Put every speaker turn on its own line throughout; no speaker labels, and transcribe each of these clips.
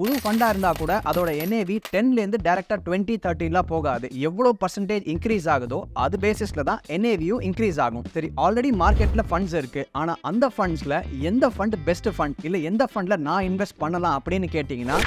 புது ஃபண்டாக இருந்தால் கூட அதோட என்ஏவி டென்லேருந்து டேரெக்டாக டுவெண்ட்டி தேர்ட்டின்லாம் போகாது. எவ்வளோ பர்சன்டேஜ் இன்க்ரீஸ் ஆகுதோ அது பேசிஸில் தான் என்ஏவியும் இன்க்ரீஸ் ஆகும். சரி ஆல்ரெடி மார்க்கெட்டில் ஃபண்ட்ஸ் இருக்குது ஆனால் அந்த ஃபண்ட்ஸில் எந்த ஃபண்ட் பெஸ்ட் ஃபண்ட் இல்லை எந்த ஃபண்டில் நான் இன்வெஸ்ட் பண்ணலாம் அப்படின்னு கேட்டிங்கன்னா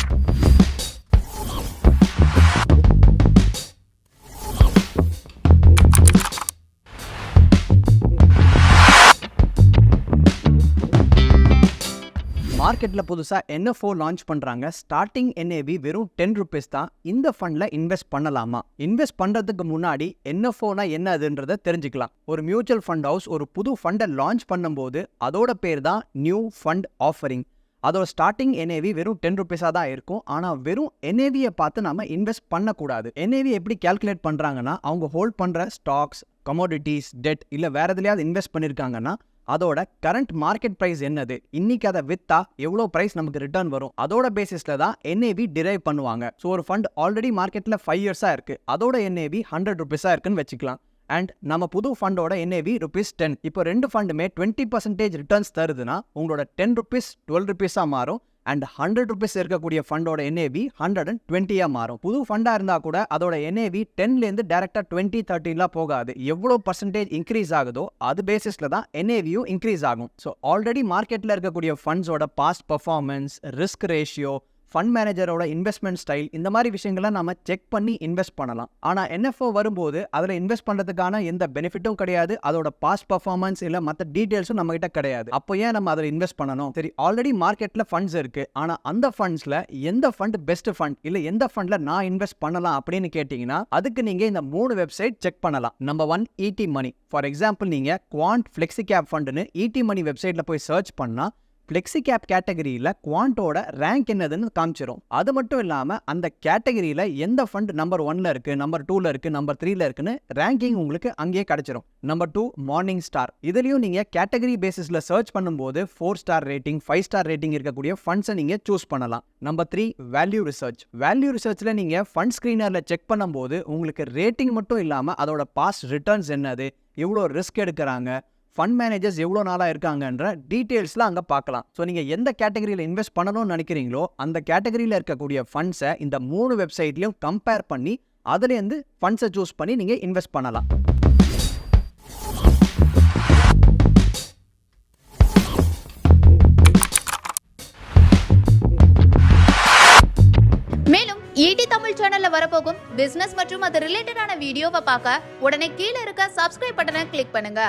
மார்க்கெட்டில் புதுசாக என்எஃப்ஓ லான்ச் பண்ணுறாங்க ஸ்டார்டிங் என்ஏவி வெறும் டென் ருபீஸ் தான். இந்த ஃபண்டில் இன்வெஸ்ட் பண்ணலாமா? இன்வெஸ்ட் பண்ணுறதுக்கு முன்னாடி என்எஃப்ஓனா என்ன அதுன்றதை தெரிஞ்சுக்கலாம். ஒரு மியூச்சுவல் ஃபண்ட் ஹவுஸ் ஒரு புது ஃபண்டை லான்ச் பண்ணும்போது அதோட பேர் தான் நியூ ஃபண்ட் ஆஃபரிங் அதோட ஸ்டார்டிங் என்ஏவி வெறும் டென் ருபீஸாக தான் இருக்கும். ஆனால் வெறும் என்ஏவியை பார்த்து நம்ம இன்வெஸ்ட் பண்ணக்கூடாது. என்ஏவி எப்படி கால்குலேட் பண்ணுறாங்கன்னா அவங்க ஹோல்ட் பண்ணுற ஸ்டாக்ஸ் கமோடிட்டிஸ் டெட் இல்லை வேற எதுலையாவது இன்வெஸ்ட் பண்ணியிருக்காங்கன்னா அதோட கரண்ட் மார்க்கெட் ப்ரைஸ் என்னது? இன்னைக்கு அதை வித்தா எவ்வளோ ப்ரைஸ் நமக்கு ரிட்டர்ன் வரும்? அதோட பேசிஸ்ல தான் என்ஏவி டிரைவ் பண்ணுவாங்க. ஸோ ஒரு ஃபண்ட் ஆல்ரெடி மார்க்கெட்ல ஃபைவ் இயர்ஸாக இருக்கு. அதோட என்ஏவி ஹண்ட்ரட் ருபீஸாக இருக்குன்னு வச்சுக்கலாம். அண்ட் நம்ம புது ஃபண்டோட என்ஏவி ருபீஸ் டென் இப்போ ரெண்டு ஃபண்டுமே டுவெண்ட்டி பர்சன்டேஜ் ரிட்டர்ன்ஸ் தருதுன்னா உங்களோட டென் ருபீஸ் டுவெல் ருபீஸாக மாறும். அண்ட் ஹண்ட்ரட் ருபீஸ் இருக்கக்கூடிய ஃபண்டோட என்ஏவி ஹண்ட்ரட் அண்ட் டுவெண்ட்டியாக மாறும். புது ஃபண்டாக இருந்தால் கூட அதோட என்ஏவி டென்லேருந்து டேரெக்டாக டுவெண்ட்டி தேர்ட்டின்லாம் போகாது. எவ்வளோ பர்சன்டேஜ் இன்க்ரீஸ் ஆகுதோ அது பேசிஸில் தான் என்ஏவியும் இன்க்ரீஸ் ஆகும். ஸோ ஆல்ரெடி மார்க்கெட்டில் இருக்கக்கூடிய ஃபண்ட்ஸோட past performance risk ratio fund மேனேஜரோட investment style இந்த மாதிரி விஷயங்களை நம்ம செக் பண்ணி இன்வெஸ்ட் பண்ணலாம். ஆனால் என்எஃப்ஓ வரும்போது அதில் இன்வெஸ்ட் பண்ணுறதுக்கான எந்த பெனிஃபிட்டும் கிடையாது. அதோட பாஸ்ட் பர்ஃபார்மன்ஸ் இல்லை மற்ற டீட்டெயில்ஸும் நம்ம கிட்ட கிடையாது. அப்போ ஏன் நம்ம அதில் இன்வெஸ்ட் பண்ணணும்? சரி ஆல்ரெடி மார்க்கெட்டில் ஃபண்ட்ஸ் இருக்கு. ஆனால் அந்த ஃபண்ட்ஸில் எந்த ஃபண்ட் பெஸ்ட் ஃபண்ட் இல்லை எந்த ஃபண்டில் நான் இன்வெஸ்ட் பண்ணலாம் அப்படின்னு கேட்டிங்கன்னா அதுக்கு நீங்கள் இந்த மூணு வெப்சைட் செக் பண்ணலாம். Number one ET Money for example நீங்கள் குவாண்ட் ஃப்ளெக்ஸி கேப் ஃபண்டுன்னு இடி மணி வெப்சைட்டில் போய் சர்ச் பண்ணால் ஃப்ளெக்ஸி கேப் கேட்டகரியில் குவாண்டோட ரேங்க் என்னதுன்னு காமிச்சிரும். அது மட்டும் இல்லாமல் அந்த கேட்டகரியில் எந்த ஃபண்ட் நம்பர் ஒன்ல இருக்கு நம்பர் டூல இருக்கு நம்பர் த்ரீல இருக்குன்னு ரேங்கிங் உங்களுக்கு அங்கேயே கிடைச்சிரும். நம்பர் டூ மார்னிங் ஸ்டார் இதுலயும் நீங்க கேட்டகரி பேசிஸ்ல சர்ச் பண்ணும்போது four star rating five star rating இருக்கக்கூடிய ஃபண்ட்ஸை நீங்கள் சூஸ் பண்ணலாம். நம்பர் த்ரீ வேல்யூ ரிசர்ச் வேல்யூ ரிசர்ச்ல நீங்க ஃபண்ட் ஸ்கிரீனர்ல செக் பண்ணும்போது உங்களுக்கு ரேட்டிங் மட்டும் இல்லாமல் அதோட பாஸ்ட் ரிட்டர்ன்ஸ் என்னது எவ்வளோ ரிஸ்க் எடுக்கிறாங்க ஃபண்ட் மேனேஜர்ஸ் எவ்வளோ நாளாக இருக்காங்கன்ற டீட்டெயில்ஸ்லாம் அங்கே பார்க்கலாம். ஸோ நீங்கள் எந்த கேட்டகரியில் இன்வெஸ்ட் பண்ணணும்னு நினைக்கிறீங்களோ அந்த கேட்டகரியில் இருக்கக்கூடிய ஃபண்ட்ஸை இந்த மூணு வெப்சைட்லையும் கம்பேர் பண்ணி அதுலேருந்து ஃபண்ட்ஸை சூஸ் பண்ணி நீங்கள் இன்வெஸ்ட் பண்ணலாம்.
மேலும் ஈடி தமிழ் சேனல்ல வரப்போகும் பிசினஸ் மற்றும் அது ரிலேட்டடான வீடியோவை பார்க்க உடனே கீழே இருக்க சப்ஸ்கிரைப் பட்டனை கிளிக் பண்ணுங்க.